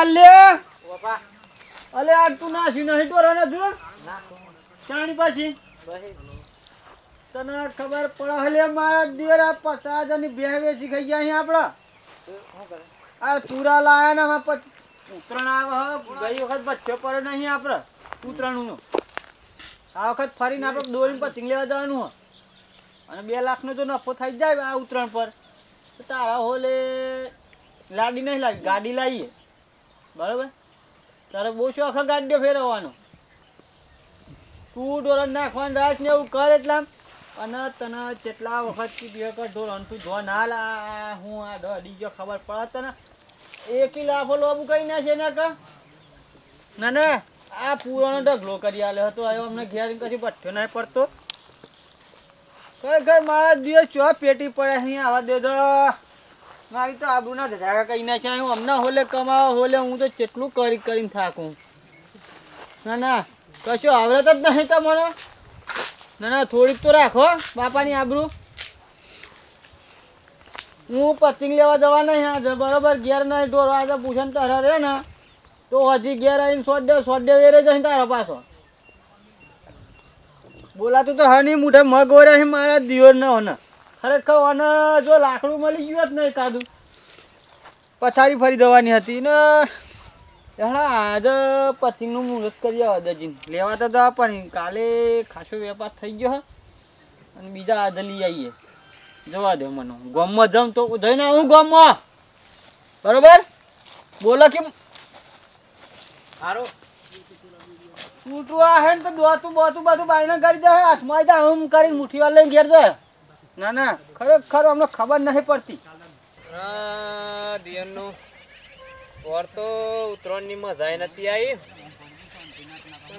અલે અલે આ તું નાસી નહીં ટોરાને જો ચાણી પાછી. તને ખબર પડે? હલે મારા દીવરા પસાજ હજારની બે વેચી ખાઈ ગયા અહીં આપડા આ ચૂરા લાયા ને પછી ઉતરાણ આવે ગઈ વખત બચ્ચો પડે નહીં આપણે. ઉતરાણું આ વખત ફરીને આપણે દોરીને પતંગ લેવા જવાનું અને બે લાખનો જો નફો થઈ જાય આ ઉતરાણ પર. તારા હોલે લાડી નહીં લાવી ગાડી લાવીએ. બરાબર? તારે બહુ શોખ હે ગાડીઓ ફેરવવાનો. તું ઢોરણ નાખવાનું રાખ ને એવું કર એટલા અને તને કેટલા વખત બે કર ઢોરણ તું જો ના લા હું આ દડી ગયો ખબર પડે તને. એકી લાફો લોબુ કઈ ના છે ને કા? ના આ પૂરાનો ઢગલો કરી આલ્યો હતો આવ્યો અમને ઘેર કશું પઠ્યો ના પડતો. ખરેખર મારા દિવસ ચો પેટી પડે અહીં આવા દે તો મારી તો આબુ ના ધજાકા કઈ ના છે હું હમણાં હોલે કમાવા હોલે હું તો કેટલું કરી કરીને થાકું. ના ના, કશું આવડત જ નહીં તમારે. ના ના, થોડીક તો રાખો બાપાની આબરૂ. હું પતિંગ લેવા જવા નહીં આજે બરોબર, ઘેર નહીં ઢોરો આજે પૂછન તારા રે ને. તો હજી ઘેર આવીને સોડે સોડે વેરે જઈને તારો પાછો. બોલાતું તો હની મુઠે મગ ઓરે મારા દિયોર ના હોને ખરેખર અને જો લાકડું મળી ગયું જ નહીં કાદું પથારી ફરી દેવાની હતી ને. હા આજે પતિનું મુહૂર્ત કરી આવ્યા દજીન લેવા તો જવા પણ કાલે ખાસો વેપાર થઈ ગયો હે. અને બીજા આજે લઈ આવીએ જવા દે મને. ગોમમાં જમ તો જઈને આવું ગોમમાં. બરોબર? બોલો કે હારું. તૂટવા હે ને તો દોતું બોતું બધું બાઈને કરી દે હાથમાં આવી હું કરીને મુઠ્ઠી લઈને ઘેર જાય ના ના, ખરેખર અમને ખબર નહીં પડતી. દિયનનું ઓર તો ઉત્તરાયણની મજા નથી આવી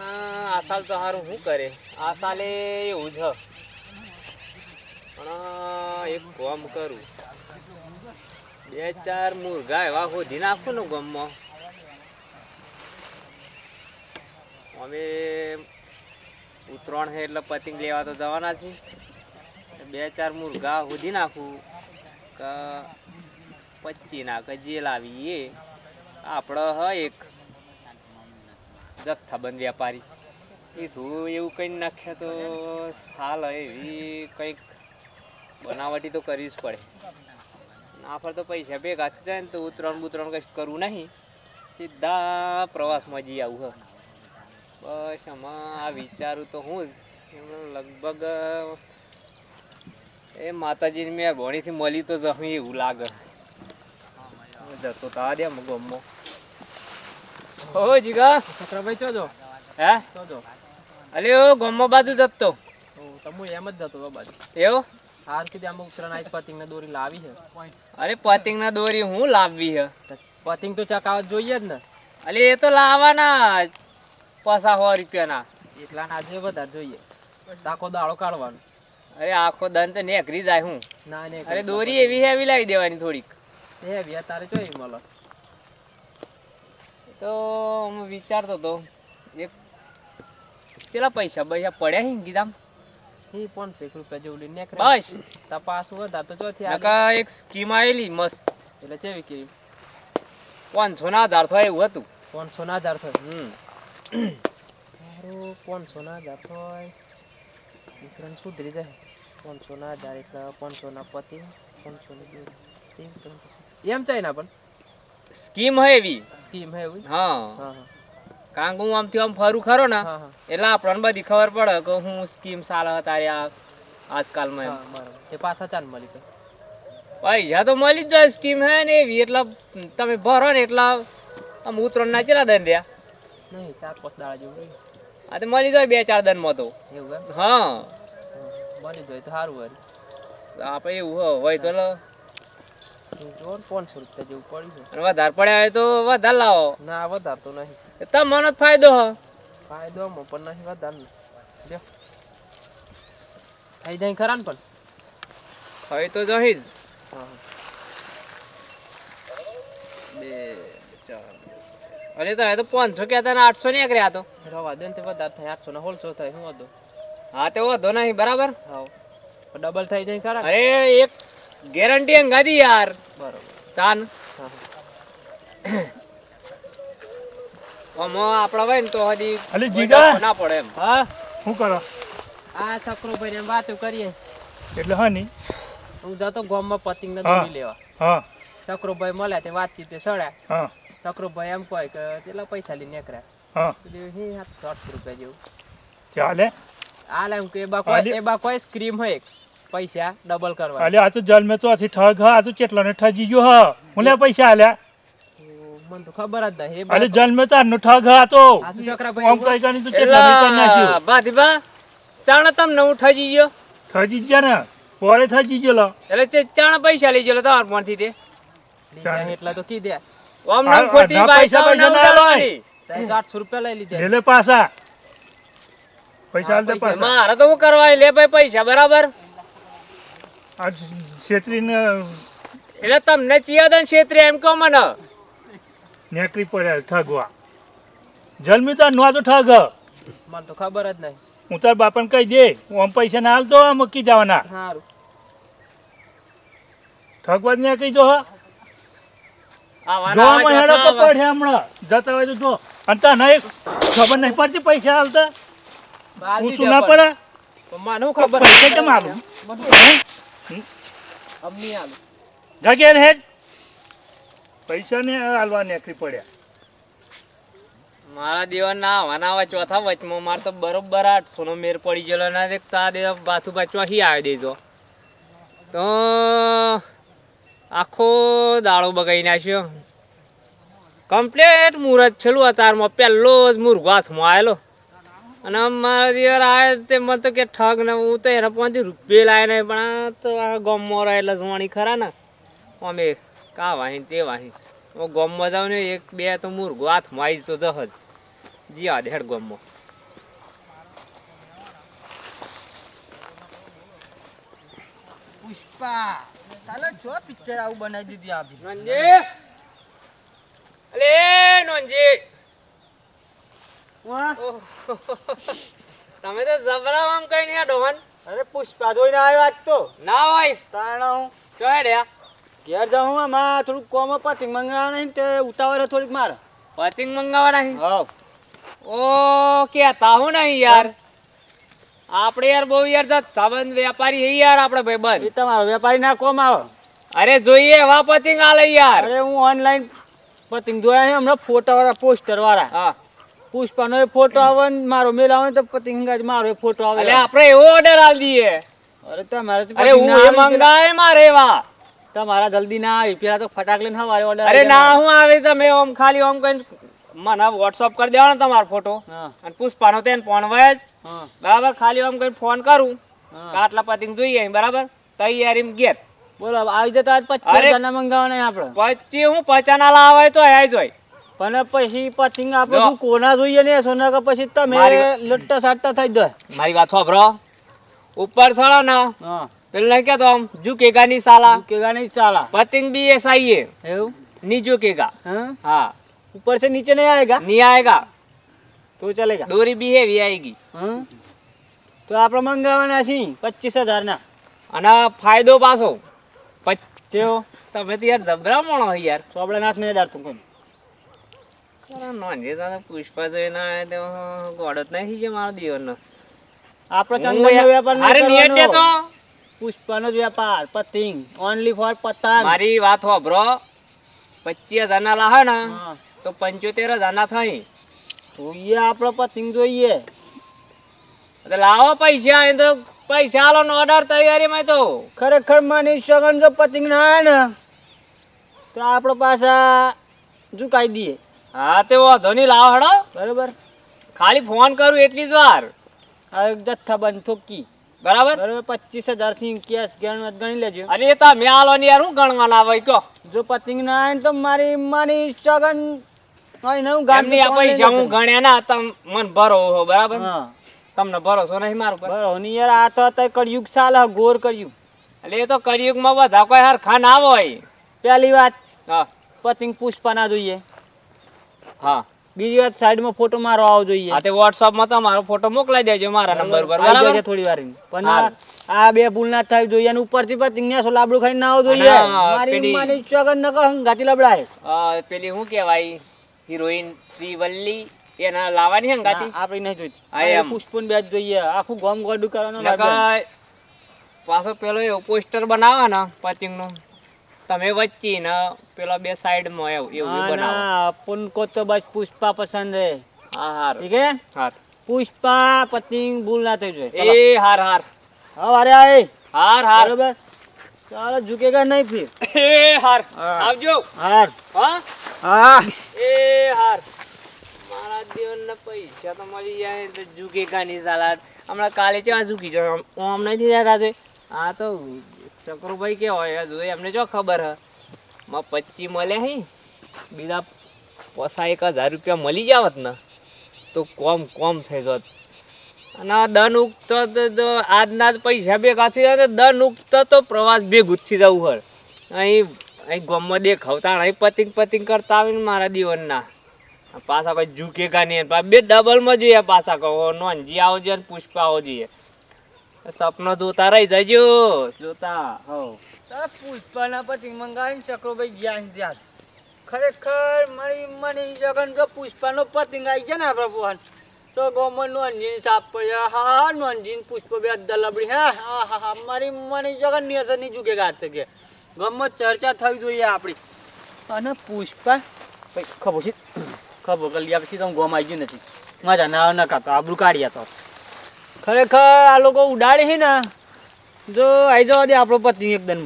આ સાલ તો સારું શું કરે? આ સાલે એવું છે પણ એક કામ કરું. બે ચાર મુરઘા એવા શોધી નાખું ને ગામમાં. અમે ઉત્તરાયણ છે એટલે પતંગ લેવા તો જવાના છીએ. બે ચાર મુરઘા શોધી નાખું. કે પચી નાખે જે લાવીએ આપણે હ એક જથ્થાબંધ વેપારી. એ ધૂ એવું કંઈ નાખ્યા તો સાલ એવી કંઈક બનાવટી તો કરવી જ પડે આપણે તો પૈસા ભેગા થઈ ને તો ઉતરણ બુતરણ કંઈ કરવું નહીં. સીધા પ્રવાસમાં જઈ આવું બસ આમાં આ વિચારું તો હું જ. લગભગ એ માતાજીની મેં ઘોણીથી મળી તો જમી એવું લાગે. જતો તા દે ગમો. ઓ જીગા. છત્રભાઈ ચો જો હે? ચો જો અલે ઓ ગમો બાજુ જતો. તમુ એમ જ જતો બાજુ. એવો? હાર કીધું અમુક ઉત્તરાયણ આજ પતિંગ ને દોરી લાવી છે. અરે પતિંગ ના દોરી હું લાવવી છે પતિંગ તો ચકાવત જોઈએ જ ને. અલે એ તો લાવવાના પસા સો રૂપિયાના. એટલા ના જે વધારે જોઈએ. તાકો દાડો કાઢવાનો. અરે આખો દંત તો નેકરી જાય હું. ના ને અરે દોરી એવી હેવી લાવી દેવાની થોડીક. હેવી તારે જોઈ મળે. તો હું વિચારતો તો એક કેટલા પૈસા પૈસા પડ્યા હે ગીધામ હી પણ છે રૂપિયા જેવું લઈને બસ. તપાસ વધારે તો ચોથી આ એક સ્કીમ આવેલી મસ્ત. એટલે કેવી. પાંચસો ના હજાર થાય એવું હતું. પાંચસો ના હજાર થાય હમ. પાંચસો ના હજાર થાય. વિક્રમ સુધરી જાય પાંચસો ના હજાર એટલે પાંચસો ના પતિ પાંચસો ની બે, ત્રણ, ત્રણ, ત્રણ. એમ ચાઈ ના પણ સ્કીમ હે એવી. સ્કીમ હે એવી? હા. કારણ કે હું આમથી આમ ફરું ખરો ને એટલે આપણને બધી ખબર પડે કે હું સ્કીમ સારા હતા આ આજકાલમાં એમ. બરાબર. તે પાછા ચાન મળી જાય પૈસા તો મળી જ જાય સ્કીમ હે ને એવી એટલે તમે ભરો ને એટલા આમ ઉતરણ ના ચેલા દન રહ્યા નહીં ચાર પાંચ દાડા જેવું આ તો મળી જાય બે ચાર દનમાં તો. એવું હા. મળી જાય તો સારું હોય. આપણે એવું હો હોય તો પાંચસો રૂપિયા જેવું પડ્યું અને વધારે પડ્યા હોય તો વધારે લાવો. ના વધારે તો નહીં. એ તમને જ ફાયદો હ. ફાયદો આમાં પણ નહીં વધારે ને જો. થઈ જાય ખરા ને પણ? હોય તો જહી જ. બે ચાર અરે તો હવે તો પાંચસો કહેતા ને આઠસો ને કર્યા તો. દે ને વધારે થાય આઠસો ને હોલસો થાય શું વાંધો? હા તે વાંધો નહીં બરાબર? હા ડબલ થઈ જાય ખરા? અરે એક ગેરંટી અંગાદી યાર. બરોબર. તાન. હા હોય ને તો હજી અલી જીગા. ના પડે એમ. હા શું કરો? આ છકરો ને વાતો કરીએ. એટલે હા નહીં હું જતો ગામમાં પતિંગ ને દોરી લેવા. હા. મળ્યા તે વાતચીત તે સડ્યા. હા. છકરોભાઈ એમ કહે કે કેટલા પૈસા લઈને નીકળ્યા. હા. હે સાતસો રૂપિયા જેવું. ચાલે. હાલ એમ કે બા કોઈ એ બા કોઈ સ્ક્રીમ હોય પૈસા ડબલ કરવા. અલે આ તો જન્મે તો આથી ઠગ હા આ તો ચેટલો ને ઠગી ગયો હા. હું પૈસા આલ્યા મને તો ખબર જ નહીં. બા અલે જન્મે તો આનો ઠગ હા તો. છોકરા આમ ભાઈ કઈ કઈ તો ચેટલા નહીં કરી નાખ્યું? ભાતીબા ચાણ તમને હું ઠજી ગયો? ઠગી ગયા ને? પોરે ઠગી ગયો એટલે ચાણ પૈસા લઈ ગયેલો તમારા ફોનથી તે? એટલા તો કી આમ આ- નામ ખોટી પૈસા પૈસા ના લઈ. આઠસો રૂપિયા લઈ લીધા. લે લે પાછા. પૈસા લે પાછા. મારે તો હું કરવા લે ભાઈ પૈસા બરાબર? આ છેતરીને એટલે તમને ચિયાદન ક્ષેત્રે એમ કહો મને. નેકરી પડ્યા ઠગવા. જન્મી તો નો તો ઠગ. મને તો ખબર જ નહીં. હું તાર બાપાને કહી દે હું આમ પૈસા ના હાલતો આમ મૂકી જવાના. ઠગવા જ ને કહી દો હા. આવા જો ના આમાં હેડો કપડ છે હમણાં. જતા હોય તો જો. અને તને ખબર નહીં પડતી પૈસા હાલતા. ના પડે. મને ખબર? પૈસા કેમ આલું? અમની આલું. જગ્યા હેડ. પૈસા ને હાલવા નેકરી પડ્યા. મારા દેવા ના આવા ના આવા ચોથા વચમાં મારે તો બરોબર આઠસો નો મેર પડી ગયેલો. ના દેખતા દેવા બાથુ બાચવા હી આવી દેજો. તો આખો દાડો બગાઈ નાખ્યો. કમ્પ્લેટ મુહૂર્ત છેલ્લું અતારમાં પહેલો જ મુરઘો હાથમાં આવેલો. અને મારા દિયર આવે તે મને તો કે ઠગ ને હું તો એના પાંચથી રૂપિયા લાવે નહીં, પણ આ તો ગમમાં રહે એટલે જોવાની ખરા ને. અમે કા વાહી તે વાહી. હું ગમમાં જાઉં ને એક બે તો મુરઘો હાથમાં આવી તો જહજ જી આ હેડ ગમમાં. પુષ્પા ચાલે જો પિક્ચર આવું બનાવી દીધી આપી નંજી અલે નંજી ઓહ, તમે તો જબરા આમ કઈ નહીં ડોહન. અરે પુષ્પા જોઈને આવ્યો આજ તો. ના હોય. તાણા હું. ચો હેડ્યા ઘેર જાઉં આમાં થોડુંક કોમ પતિંગ મંગાવવા નહીં તે ઉતાવળ થોડીક મારે. પતિંગ મંગાવવા નહીં હા ઓ કેતા હું નહીં યાર. આપણે યાર બહુ યાર સંબંધ વેપારી હે યાર આપણે ભાઈ બંધ તમારો વેપારી ના કોમ આવે? અરે જોઈએ એવા પતિંગ આલે યાર. અરે હું ઓનલાઈન પતિંગ જોયા છે હમણાં ફોટા વાળા પોસ્ટર વાળા. હા. પુષ્પાનો એ ફોટો આવે ને મારો મેલ આવે તો પતિંગ મારો એ ફોટો આવે. એટલે આપણે એવો ઓર્ડર આલ દઈએ અરે તમારે અરે હું એ મંગાય મારે વા તમારા જલ્દી ના આવી પેલા તો ફટાક લઈને હવારે ઓર્ડર અરે ના હું આવે તમે ઓમ ખાલી ઓમ કઈ મને વોટ્સઅપ કરી દેવાનો તમારો ફોટો અને પુષ્પાનો તેને પોણવાય જ. બરાબર ખાલી આમ કઈ ફોન કરું. આટલા પતિંગ જોઈએ બરાબર? તૈયારી ગેર બોલો આવી જતા પચીસ જણા મંગાવવાના આપણે. પચી હું પચાના લાવે તો આ જ હોય. પણ પછી પતિંગ આપણે કોના જોઈએ ને સોના કે પછી તમે લટ્ટા સાટતા થઈ જાય. મારી વાત સાંભળો. ઉપર ચડો ને. પેલા કે તો આમ જુ કેગા ની સાલા જુકેગા ની સાલા પતિંગ બી એ સાઈએ. એવું? ની જુકેગા હા. ऊपर से नीचे नहीं आएगा नहीं आएगा तो चलेगा डोरी भी हेवी आएगी હા તો આપણે મંગાવવાના છીએ પચીસ હજાર ના અને ફાયદો પાછો પચ- તેઓ તમે તો યાર જબરા માણો છો યાર ચોપડા નાથ નહીં ડાળતું કોઈ અરે નોંધે તો પુષ્પા જોઈને આયા તો ગોળ જ નહીં છે મારો દિવસનો આપણે હું ચંદનનો યાર- વેપાર અરે નહીં નિયત કરવાનો. તો પુષ્પાનો જ વેપાર પતિંગ ઓનલી ફોર પતંગ મારી વાત હોભરો પચીસ હજાર ના લાવે ને હા. તો પંચોતેર જ આના થાય. જોઈએ આપણે પતિંગ જોઈએ. તો લાવો પૈસા એ તો પૈસા આલો નો ઓર્ડર તૈયારીમાં તો. ખરેખર માની સગન જો પતિંગ ના આવે ને તો આપણે પાછા ચુકાઈ દઈએ. હા તે વાંધો નહીં લાવો હડો. બરોબર? ખાલી ફોન કરું એટલી જ વાર. આ એક જથ્થાબંધ થોકી બરાબર? બરાબર પચીસ હજારથી કેશ ગણ ગણી લેજો. અરે તમે આલો ને યાર હું ગણવાના આવે કયો જો પતિંગ ના આવે તો મારી માની સગન હોય ને હું એમની આ પૈસા હું ગણ્યા ના તમ મન ભરો હો બરાબર? હા. તમને ભરોસો નહીં મારું પર? ની યાર આ તો અત્યારે કળિયુગ ચાલે ગોર કળિયુગ. એટલે એ તો કળિયુગમાં બધા કોઈ હરખા ના હોય. પહેલી વાત હા. પતિંગ જોઈએ. હા. બીજી વાત સાઈડમાં ફોટો મારો આવો જોઈએ. આ તે WhatsApp માં તમારો ફોટો મોકલાઈ દેજો મારા નંબર પર બરાબર? જશે થોડી વાર પણ આ બે ભૂલ ના થાય જોઈએ અને ઉપરથી પતિંગ ને સો લાબડું ખાઈને ના આવવું જોઈએ. મારી પેલી- માની સગન ન કહું ગાતી લબડાય પેલી શું કહેવાય? હિરોઈન શ્રીવલ્લી એના લાવવાની હંગાતી આપણે નહીં જોઈતી. પુષ્પન બેચ જોઈએ. આખું ગોમ ગોડું કરવાનું પાછો પેલો એવો પોસ્ટર બનાવવાનો પતિંગનો તમે વચ્ચે ને પેલો બે સાઈડમાં એવું એવું બનાવો. પુનકો તો બસ પુષ્પા પસંદ હે હા હાર. ઠીક હે હાર. પુષ્પા પતિંગ ભૂલ ના થઈ જોઈએ એ હાર હાર. હા અરે આય. હાર હાર. બસ ચાલો ઝુકેગા નહીં ફિર. એ હાર. આવજો. હાર. હા? હા. એ હાર મારા દેવના પૈસા તો મળી જાય તો ઝૂકે કાની સાલા. હમણાં કાલે ક્યાં ઝૂકી જાય ઓમ નથી રહેતા છે. તો, ચક્રુભાઈ કે હજુ એમને જો ખબર હ. માં મળ્યા હે. બીજા પસા એક હજાર રૂપિયા મળી જાવત ને, તો કોમ કોમ થઈ જત અને દન ઉગતો તો આજના પૈસા ભેગા થઈ જાય દન ઉગતો તો પ્રવાસ ભેગું થઈ જવું હોય અહીં અહીં ગામમાં દેખાવતા અહીં પતિંગ પતિંગ કરતા આવીને મારા દીવનના. પાછા કોઈ ઝૂકે કા નહીં. બે ડબલમાં જોઈએ પાછા કહો નોનજી આવજે ને પુષ્પા આવો જોઈએ. સપનો જોતા રહી જજો, જોતા. હો. પુષ્પાના પતિંગ મંગાવીને ચક્રોભાઈ ગયા ત્યાં. ખરેખર મારી મને જગન કે પુષ્પાનો પતિંગ આવી ગયા ને આપણા ભુવન, તો ગોમન નોંધીને સાપ પડ્યા. હા હા નોંધીને પુષ્પ બે અદ્ધર લબડી. હા હા હા મારી મને જગનની અસર નહીં ઝૂકે ગાત કે. ગમત ચર્ચા થવી જોઈએ આપણી. અને પુષ્પા ખબર છે? ખબર કરી પછી તમે ગોમ આવી નથી. મજા ના ના કાતો આબરું કાઢ્યા તો ખરેખર આ લોકો ઉડાડે છે ને, જો આઈ જવા દે આપણો પતિ એકદમ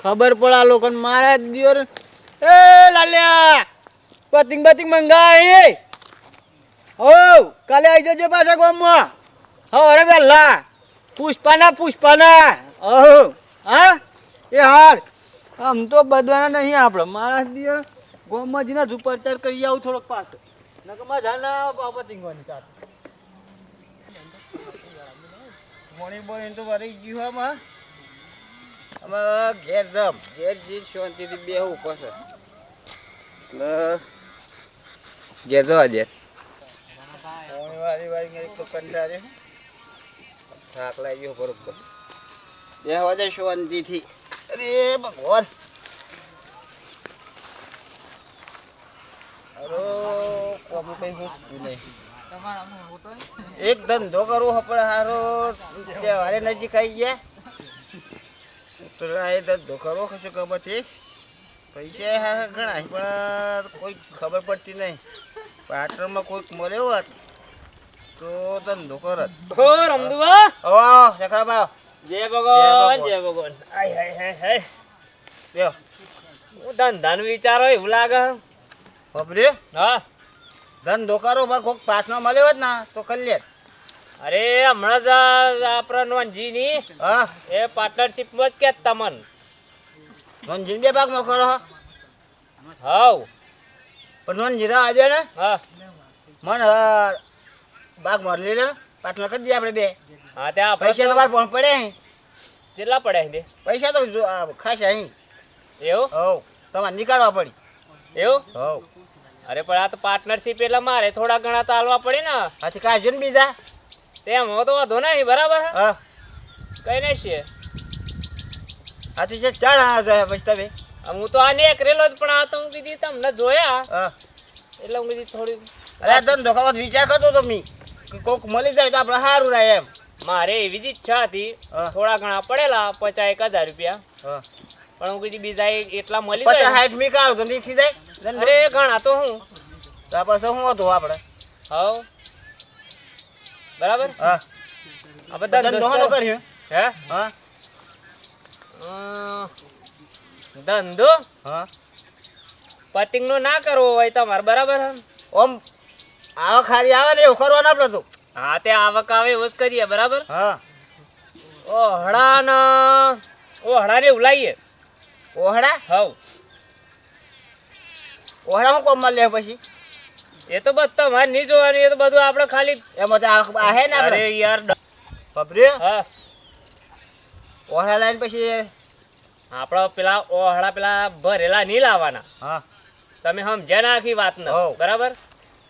ખબર પડે આ લોકોને, મારા દિયોર. એ લાલ્યા પતિંગ બતિંગ મંગાય હો, કાલે આવી જજો પાછા ગામમાં. હો, અરે વેલા પુષ્પાના પુષ્પાના. ઓહો હા? એ હાલ. આમ તો બદવાના નહીં આપણે. મારા દિયોર ગામમાં જઈને હજુ પ્રચાર કરી આવું થોડોક પાછો. નકમા જાના ના પતિંગવાની ચાલ મોણી બોણી તો વળી ગયું આમાં. અમે ઘેર જમ. ઘેર જી શાંતિથી બેહવું પડશે ઘેર જવા દે. મોણી વારી વાળી તો કંટાળે. થાક લાગ્યો બરોબર. બેહવા દે શાંતિથી. અરે ભગવાન. એક ધંધો કરવો આપણે હારો વારે નજીક આવી ગયા. તો એ ધંધો કરવો કશું ખબર છે. પૈસા હા ઘણા પણ કોઈ ખબર પડતી નહીં. પાટણમાં કોઈક મળ્યો હોત તો ધંધો કરત. હો રમદુબા હવે ચક્રાબા જય ભગવાન જય ભગવાન. આય હાય હાય હાય લ્યો. હું ધંધાનું વિચારો એવું લાગે. ખબરે હા. ધન કરો ભાઈ કોક પાછનો મળ્યો જ ના તો કરી લે અરે હમણાં જ આપણા આપણા નોનજીની હા. એ પાર્ટનરશિપમાં જ કે તમન. નોંધીને બે ભાગ કરો હાઉ પણ નોંધી આજે ને? હા. મન બાગ મરલી ને. પાટણ કરી દઈએ આપણે બે. હા ત્યાં પૈસા તમારે પણ પડે. કેટલા પડે છે પૈસા તો ખાસ અહીં. એવું? હો તમારે નીકાળવા પડી. એવું? હો અરે પણ આ તો પાર્ટનરશિપ એટલે મારે થોડા ઘણા તો હાલવા પડે ને. આથી કાઢજો જન બીજા? તેમ હો તો વાંધો નહીં બરાબર હે? કઈ નહીં છે. આથી છે ચાર હા જાય પછી તમે? હું તો આ નીકળેલો જ પણ આ તો હું કીધી તમને જોયા. હા. એટલે હું કીધી થોડી અરે ધંધો કરવા વિચાર કરતો તો મી કોક મળી જાય તો આપણે સારું રહે એમ. મારે એવી જ ઈચ્છા હતી થોડા ઘણા પડેલા પચાસ એક હજાર રૂપિયા. પણ હું કીધી બીજા એટલા મળી જાય. હાઈટ મી કાઢું ગંદી થઈ જાય. અરે ઘણા તો હું. તો પછી શું હતું આપણે હવ. બરાબર? હા. આ બધા ધંધો કર્યો? હે? હા. ધંધો? હા. પતિંગ નો ના કરવો હોય તમારે બરાબર હે? ઓમ આવા ખાલી આવે ને એવું કરવાનું આપણે તો. હા તે આવક આવે એવું જ કરીએ બરાબર? હા. ઓહળા ને ઓહળા ને ઉલાઈએ. ઓહળા? ઓહડા હવ. ઓહડામાં કોમમાં લે પછી? એ તો બસ તમારે નહીં જોવાની એ તો બધું આપણે ખાલી એમાં તો આ આ હે ને અરે યાર ખબરે હા. ઓહડા લાઈન પછી આપણા પેલા ઓહળા પેલા ભરેલા નહીં લાવવાના. હા. તમે સમજ્યા ના આખી વાત ને બરાબર?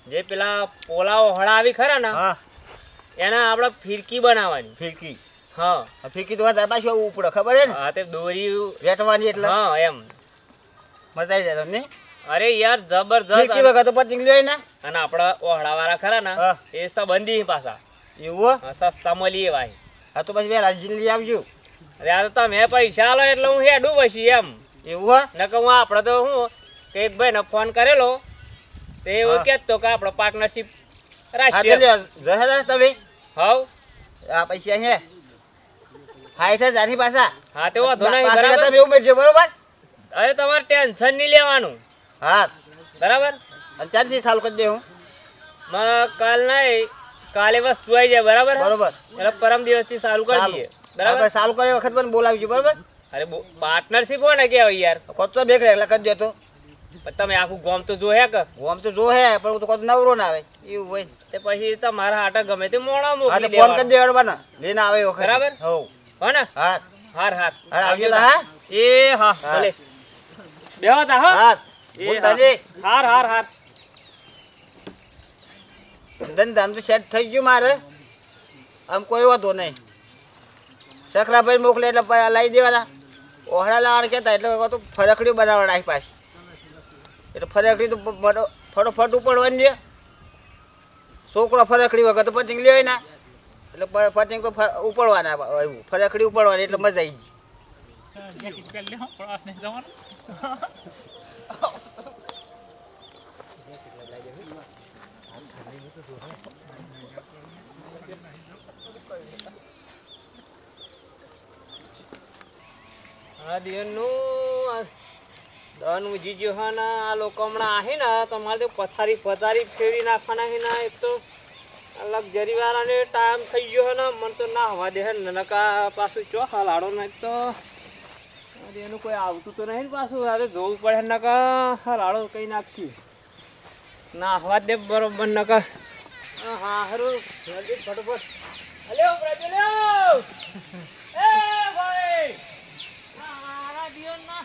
જે પેલા પોલા ઓહળા આવી ખરા ને હા. એના આપણે ફિરકી બનાવવાની. ફિરકી? હા. ફિરકી તો પાછું આવવું ખબર હે ને? હા તે દોરી વેટવાની એટલે? હા એમ. મજા આવી જાય તમને? અરે યાર જબરજસ્ત. ફિરકી વગર તો પતંગ લ્યો ને? અને આપણા ઓહળા વાળા ખરા ને. એ સંબંધી પાછા. એવું સસ્તા મળી ભાઈ. હા તો પછી વેલા લઈ આવજો. અરે આ તો તમે પૈસા લો એટલે હું હેડું પછી એમ. એવું ન નકર હું આપણે તો હું કે એક ભાઈને ફોન કરેલો તે એવું. કહેતો કે આપણે પાર્ટનરશિપ રાખીએ તમે? હવ. આ પૈસા હાઈ હાઈઠ હજારની પાછા. હા તે વાંધો નહીં બરાબર. તમે ઉમેરજો બરોબર? અરે તમારે ટેન્શન નહીં લેવાનું. હા. બરાબર? અને ચાલશે ચાલુ કરી દે હું. કાલ નહીં કાલે વસ્તુ આવી જાય બરાબર? બરોબર. એટલે પરમ દિવસથી ચાલુ કરી દઈએ બરાબર? ચાલુ કરે વખત પણ બોલાવીજો બરોબર? અરે પાર્ટનરશિપ હોય ને કેવાય યાર? કોચો બે એકલા કરી દો તો. તમે આખું ગોમ તો જો હે કે? ગોમ તો જો પણ હું તો કોતો નવરો ના આવે. એવું હોય તે પછી તમારા આટા ગમે તે તો મોકલી ફોન કરી દેવાનો. બને લઈને આવે વખત. બરાબર? હો હો ને? હા હાર હાર. હા આવજો હા? એ હા. ભલે. બેહો તા હા. હા એ હાર હાર હાર હાર. ધંધામ તો સેટ થઈ ગયું મારે. આમ કોઈ વાંધો નહીં. સખરાભાઈ મોકલે એટલે લઈ દેવાના. ઓહડા લાવવાના કહેતા એટલે તો ફરકડી બનાવવાના પાછી. એટલે ફરકડી તો ફટો- ફટોફટ ઉપડવાની છે. છોકરો ફરકડી વગર તો પતંગ લ્યો ના, એટલે પતંગ તો ઉપડવાના એવું. ફરકડી ઉપડવાની એટલે મજા આવી ગઈ. આ દિનનું આ દન ઉજી હે ને આ લોકો હમણાં આહે ને તમારે તો પથારી પથારી ફેરી નાખવાના હે ને એક તો લક્ઝરી વાળાને ટાઈમ થઈ ગયો હે ને મને તો ના હવા દે ને નકા પાછું ચો હલાડો ને તો અરે એનું કોઈ આવતું તો નહીં ને પાછું અરે જોવું પડે નકા હલાડો કઈ નાખી ના હવા દે બરોબર નકા હા હારું. ફટોફટ. અલ્યો પ્રજ્વલ્યો! એ ભાઈ મારા દિયોના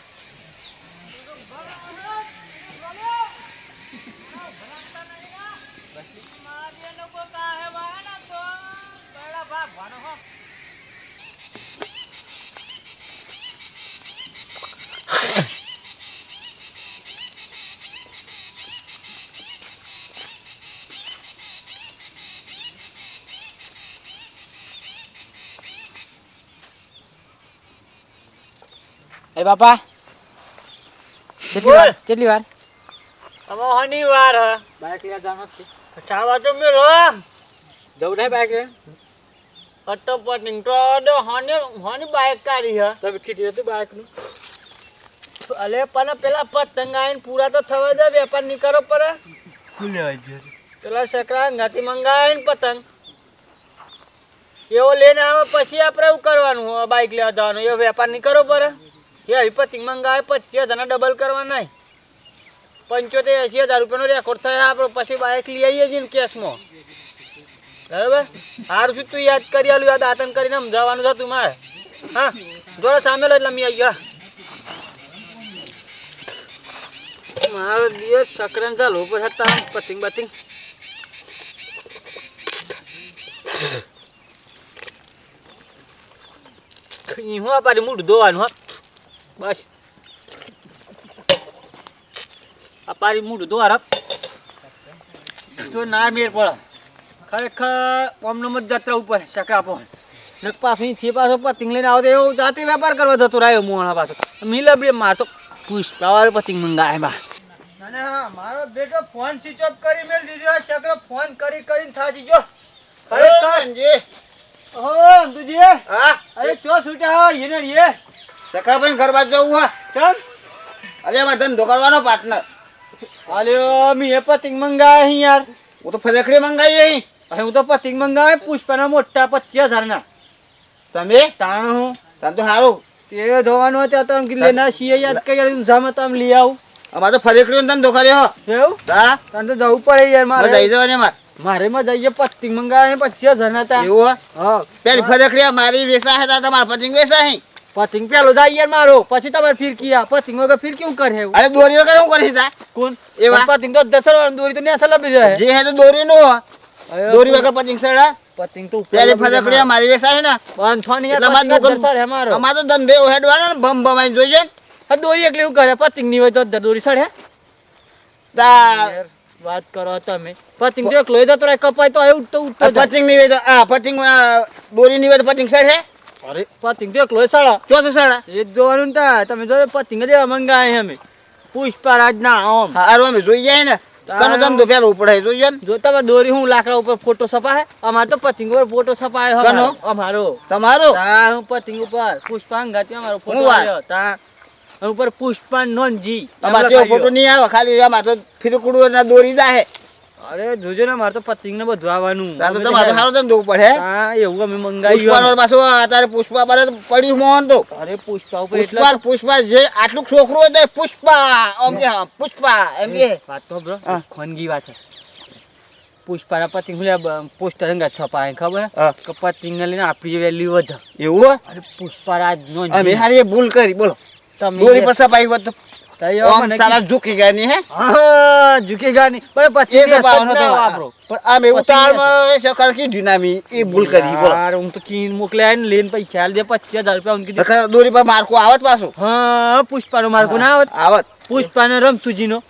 એ બાપા કેટલી બોલ. વાર કેટલી વાર અમે શનિવાર હ બાઇક લઈ જવાનો છે ચાવા તો મેલો જવું નહીં બાઇક લઈને અટપટિંગ તો દો હોની બાઇક બાઈક કાઢી હ. તમે કીધું હતું બાઇકનું અલે પણ પેલા પતંગ આવીને પૂરા તો થવા દે વેપાર નહીં કરો પડે. શું લેવા ગયો પેલા સકરા ગાતી મંગાવે પતંગ. એવો લઈને આવે પછી આપણે એવું કરવાનું બાઈક લેવા જવાનું. એવો વેપાર નહીં કરો પડે. એ આવી પતંગ મંગાવે પચીસ હજારના ડબલ કરવા નહીં. પંચોતેર એંસી હજાર રૂપિયાનો રેકોર્ડ થયો આપણે પછી બાઈક લઈ આવીએ છીએ કેસમાં બરાબર? હારું શું તું યાદ કરી આલું, યાદ આતંક કરીને સમજાવવાનું તું મારે. હા, જોડે સામે લો એટલે મેં આવી ગયા. મારો દિવસ સકરન ચાલુ, ઉપર હતા પતિંગ, બતિંગ. હું પાડી મૂઢ ધોવાનું, હા? બસ. આ પાડી મૂઢ ધોવા તો ના મેર પડે. ખરેખર ઓમનો મત જત્રા ઉપર સકરા પર નક પાછું થી પાછો પતિંગ લઈને આવતો એવો જાતે વેપાર કરવા જતો રહ્યો મોણા પાછો. મિલા બે માર તો પુષ્પાવાળો પતિંગ મંગાવે બા. અને હા મારો બેટો ફોન સ્વિચ ઓફ કરી મેલ દીધો આ ફોન કરી કરીને થાકી ગયો. ખરેખર? જી હો અંતુજી હા? અરે ચો છૂટ્યા હો ઈને રે સખરાભાઈ ઘર બાજુ જવું હા? ચલ. અરે એમાં ધંધો કરવાનો પાર્ટનર આલ્યો મી એ પતિંગ મંગાય યાર. હું તો ફરેખડી મંગાઈ અહીં હવે હું તો પતિંગ મંગાવે પુષ્પાના મોટા પચીસ હજારના. તમે? તાણ હું. તાર તો સારું તે ધોવાનું ત્યાં તમે કીધું લેના છીએ યાદ કરી જામે તમે લઈ આવું. અમારે તો ધંધો કર્યો એવું? હા. તને તો જવું પડે યાર મારે. જઈ જવાને મારે માં જઈએ પતિંગ મંગાવે પચીસ હજારના હતા એવું હો? પેલી ફરકડી મારી વેસા હતા તમારા પતિંગ વેસા અહીં પતિંગ પેલો જાય યાર મારો. પછી તમારે ફિરકી આ પતિંગ વગર ફીર કેવું કરે અરે દોરી વગર હું કરી તા કોણ? એવા? પતિંગ તો દસ દોરી તો નેસા લબી રહે. જે હે તો દોરી નો દોરી વગર પતંગ સડા પતિંગ તો પેલે પેલી લબી રહે ફરકડી આ મારી. વેસા છે ને. બાંધવાની પતિંગ જ દુકાન- સર હે મારો. અમાર તો ધંધો હેડવાનો ને ભમ ભમાઈ જોઈજે. હા દોરી એકલી એવું કરે પતિંગની હોય તો દોરી સડે તા વાત કરો તમે. પતિંગ દેખ એકલો તો રહે કપાય તો એ ઉઠતો ઉઠતો. પતિંગની વેદ આ પતિંગ દોરી ની વેદ પતિંગ સર હે? અરે પતિંગ દેખ લોહી સાળા. ચોથું સડા એ જોવાનું તા તમે જો પતિંગ દેવા મંગાય અમે. પુષ્પરાજ ના ઓમ હારું અમે જોઈ જાય ને. કનો ધંધો પેલો ઉપડાય જોઈએ ને. જો તમે દોરી હું લાકડા ઉપર ફોટો છપાય અમાર તો પતિંગ ઉપર ફોટો છપાય? અમારો. અમારો. તમારો? તા હું પતિંગ ઉપર પુષ્પાંગાતી અમારો ફોટો આયો આવ્યો. તા ઉપર પુષ્પાન નોનજી. અમાર ફોટો નહીં આવે ખાલી અમાર તો ફિરકુડો ના દોરી દાહે અરે જોજો ને મારે તો પતિંગ ને બધું આવવાનું. તા તો તમારે સારો ધંધો પડે હા? એવું અમે મંગાવી મંગાવ્યું પાછો અત્યારે પુષ્પા પર પડ્યું મોહન તો. અરે પુષ્પા ઉપર પુષ્પા પુષ્પા જે આટલું છોકરું હોય પુષ્પા આમ કે હા, પુષ્પા એમ કે. વાત તો બ્રો ખોનગી વાત છે. પુષ્પાના પતિંગ હું પોસ્ટર અંગા છપાય ખબર કે પતિંગ ને લઈને આપણી વેલ્યુ વધે. એવું અરે પુષ્પા રાજ નો અમે હારી ભૂલ કરી બોલો. તમે દોરી સપાઈ હોત તો. તૈયો આમ મને સાલા ઝૂકી ગયા નહીં હે? હા ઝુકેગા નહીં ભાઈ પતિંગ એ તો તો વાપરો. પણ આમ એવું તાળમાં શકર કીધું ના એ ભૂલ કરી બોલો. યાર હું તો કીન મોકલ્યા ને લઈને પૈસા આલ દે પચીસ હજાર રૂપિયા હું કીધું. દોરી પર મારકો આવત પાછો? હા પુષ્પાનો માર્કો ના આવત. આવત. પુષ્પાને રમતુજીનો.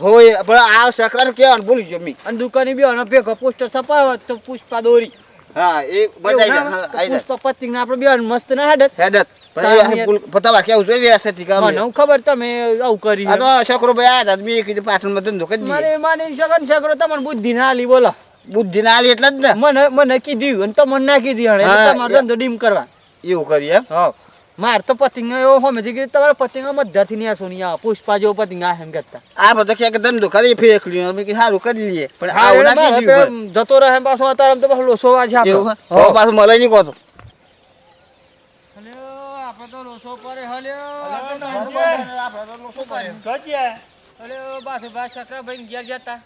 હોય પણ આ શકર કેવાનું ભૂલી મી. અને દુકાને બી આનો ભેગો પોસ્ટર છપાયો તો પુષ્પા દોરી. હા એ મજા આવી જાય પુષ્પા પતિંગ ને આપણે બે મસ્ત ના હેડત. હેડત. પણ એ તાર ભૂલ પતાવા કેવું જોઈએ વ્યવસ્થિતથી કામ મને ખબર તમે આવું કરી આ તો શકરો ભાઈ આયા હતા કીધું પાટણમાં ધંધો કરી મારે માની શકન શકરો તમને બુદ્ધિ ના આલી બોલો. બુદ્ધિ ના આલી એટલે જ ને. મને મને કીધું અને તમને ના કીધી તમારો ધંધો ડીમ કરવા. એવું કરી એમ? હા. માર તો પતિંગ એવો હોમે છે કે તમારા પતિંગ મધ્યથી નહીં પુષ્પા જેવો પતિંગ આ એમ કરતા. આ બધો ક્યાંક ધંધો કરી મેં કીધું સારું કરી લઈએ. પણ જતો રહે પાછો અત્યારે તો પાછો લોસો આપણો. હવે પાછું મળે નહીં કહો તો હલ્યો, આપણે તો હલ્યો. બાસુભાઈ ભાઈ ઘેર જતા.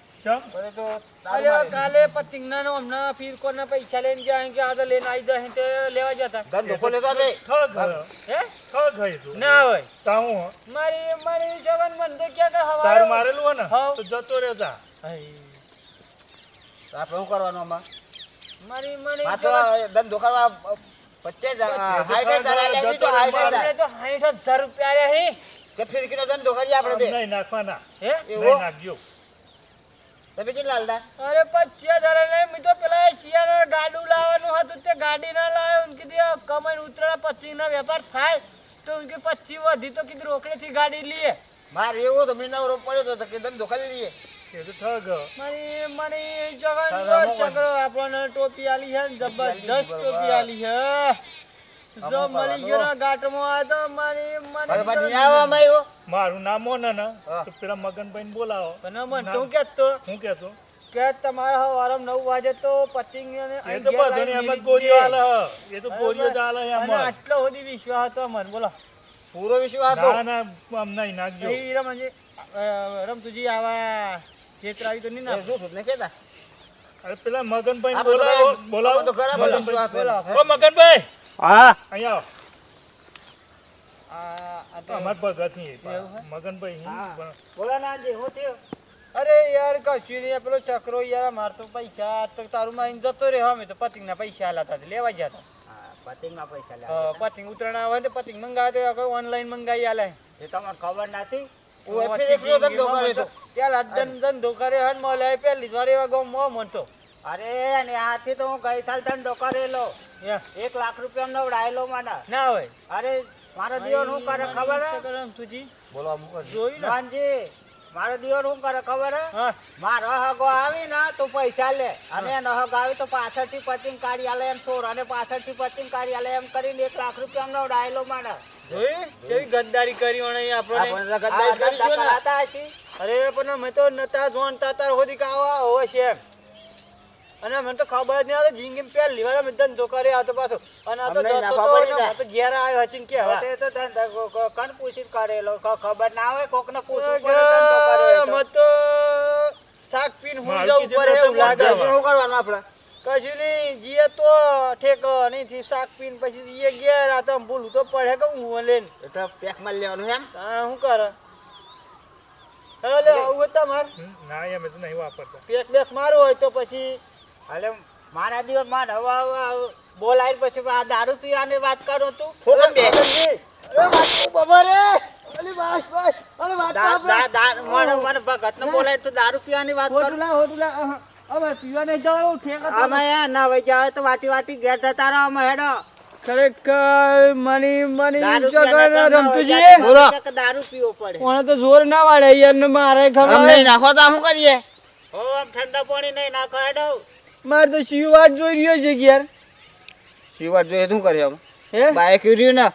કાલે પતિંગના ને હમણાં ફીરકોના પૈસા લઈને ગયા કે આજે લઈને આવી જાય તે લેવા જતા. ધંધો ખોલે તો આપણે ઠગ ગયો. હે. ઠગ ગઈ તું. ના હોય. તાવું મારી મારી જવાન મન તો કે તાર મારેલું હોય ને તો જતો રહે જા આપણે શું કરવાનું આમાં? મારી મારી ધંધો કરવા પચીસ હાઈટ તો હાઈટ હજાર. આપણે તો 60,000 રૂપિયા રહ્યા કે ફિરકીનો ધંધો કરીએ આપણે બે. નહીં નાખવાના. હે? એવો નાખજો. તમે કેટલા લાલદા અરે પચીસ હજાર લઈ મેં તો પેલા શિયાળા ગાડું લાવવાનું હતું તે ગાડી ના લાવ્યો એમ કીધું કમાઈને ઉતરેલા પચીસ ના વેપાર થાય. તો એમ કે પચીસ વધી તો કીધું રોકડેથી ગાડી લઈએ. મારે એવું તો મેં નવરો પડ્યો તો કે ધંધો કરી લઈએ એ તો ઠગ. મારી મારી જવાન હા, જો હા, છોકરો આપણને ટોપી આલી છે જબરદસ્ત ટોપી આલી છે. જો મળી ગયો ને આ તો મારી મારી પછી આવો અમે મારું નામ તો પેલા મગનભાઈ ને બોલાવો મને મન તો કહેતો હું કેતો? કે તમારા સવારે નવ વાગે તો પતિંગ ને એ તો ઘેર એમ જ આલે એ તો ગોળીઓ જ આલે એમ આટલો સુધી વિશ્વાસ હતો મન બોલો. પૂરો વિશ્વાસ હતો? ના ના આમ નાખજો. એ રમજી રમતુજી આવા છેતરાવી તો નહીં ના શું શું ને કેતા અરે પેલા મગનભાઈ બોલાવો બોલાવો. તો ખરા બોલાવો. ઓ મગનભાઈ! હા. અહીંયા આવો. આ આ તો- અમાર ભગતની મગનભાઈ બોલા ના જે હો થયો? અરે યાર કશું નહીં પેલો ચક્રો યાર માર તો પૈસા તો તારું મારીને જતો રહ્યો. અમે તો પતિંગના પૈસા આલા હતા લેવા ગયા હતા. પતિંગના પૈસા પતિંગ ઉતરાણ આવે ને પતિંગ મંગાવે ઓનલાઈન મંગાવી આલે. એ તમને ખબર નથી. હું વચ્ચે એકલો ધંધો જિંદગીમાં તો. પેલા ધંધો કર્યો હન મળે પહેલી વાર એવા ગામમાં મનતો અરે અને આથી તો હું ગઈ સાલ ધંધો કરેલો એક લાખ રૂપિયા નવડાયેલો મને ના હોય. અરે મારો દિયોર શું કરે ખબર તુજી. બોલો જોયું ને? વાનજી મારો દિયોર શું કરે ખબર હે? મારો હગો આવી ને તો પૈસા લે. અને એનો હગ આવી તો પાછળથી પચીન કાઢી આલે એમ ચોર અને પાછળથી પચીન કાઢી આલે એમ કરીને એક લાખ રૂપિયા નવડાયેલો મને જોયું કેવી ગદ્દારી કરી ઓણે આપણને? આ ધંધા હશી. અરે પણ અમે તો નતા જોણતા તાર હોદી કે હોય છે અને મને તો ખબર જ નહીં જિંદગી પહેલી વાર અમે ધંધો કર્યો આવતો તો પાછો. અને આ તો જતો તો ને. જાય. આ ઘેર આવ્યો હચીન કે હવે. તે તો ધંધા કો- કો- કોણ પૂછીને કરેલો ખબર ના હોય કોક ને પૂછવું તો. શાક પીન હું એવું લાગે શું કરવાનું આપણે? કશું નહીં જીએ તો ઠેક નહીં શાક પીન પછી જીએ ઘેર આ તો ભૂલું તો પડે કે હું લઈને એટલે પેકમાં લેવાનું એમ? હા શું કરે? એટલે આવું તમારે ના એમ તો નહીં વાપરતા. પેક બેક મારું હોય તો પછી. હાલે મારા દિવસમાં હવા હવે બોલાય પછી આ દારૂ પીવાની વાત કરો તું. ફોકટ બે. એ બાપુ, બાબા રે અલી બસ બસ. અરે વાત તો દા- દા- દા- મને ભગત ને બોલાય તો દારૂ પીવાની વાત કરું. લા, હોટુ લા. પીવા નહીં જવાનું, ઠેકા અમે ના વઈ જાવ તો વાટી વાટી ઘેર જતા રહો અમે હેડો. ખરેખર મની મની જગર પીવાના કામ ના હોય. રમતુજી બોલો. દારૂ પીવો પડે. કોણે તો જોર ના વાળે યાર ને મારે ખબર નાખો તો શું કરીએ? હો આમ ઠંડા પાણી નહીં નાખો હેડો. મારે તો શિવાટ જોઈ રહ્યો છે યાર. શિવર જોઈએ શું કરીએ અમે હે? બાઈક રહ્યું ને?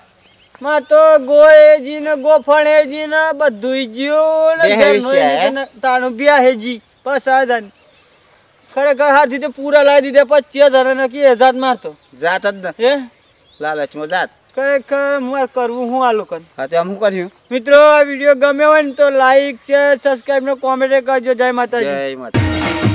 માર તો ગોએજી ને ગોફણેજી ને બધું જ્યું ને તાણું બ્યા હેજી બસ આ ધન ખરેખર હાથી દીધે પૂરા લાવી દીધે પચીસ હજાર ને કે હજાર મારતો. જાત જ ને. હે? લાલચમાં જાત. ખરેખર મારે કરવું હું આ લોકોને હા તે અમુક કર્યું? મિત્રો આ વીડિયો ગમ્યો હોય ને તો લાઈક છે સબસ્ક્રાઈબ ને કોમેન્ટ કરજો. જય માતાજી. જય માતા